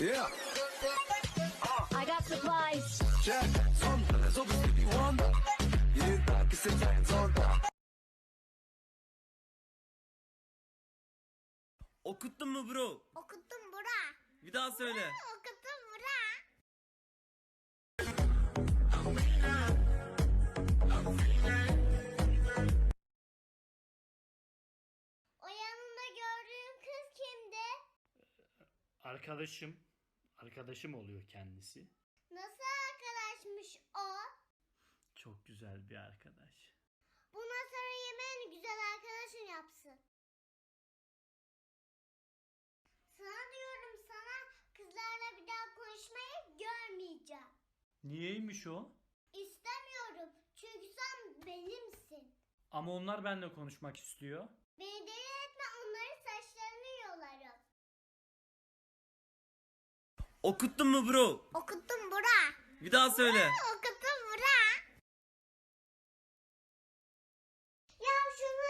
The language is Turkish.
Yeah, I got supplies. check. Son, so bist die One. İst jetzt ein Sonntag. Okuttun mu bro? Okuttum bura. Bir daha söyle. Okuttum bura. O yanında gördüğüm kız kimdi? Arkadaşım, arkadaşım oluyor kendisi. Nasıl arkadaşmış o? Çok güzel bir arkadaş. Buna sarayım en güzel arkadaşın yapsın. Sana diyorum sana kızlarla bir daha konuşmayı görmeyeceğim. Niyeymiş o? İstemiyorum çünkü sen benimsin. Ama onlar benimle konuşmak istiyor. Beni deli Okuttun mu bro? Okuttum bura. Bir daha söyle. Okuttum bura. Ya şunu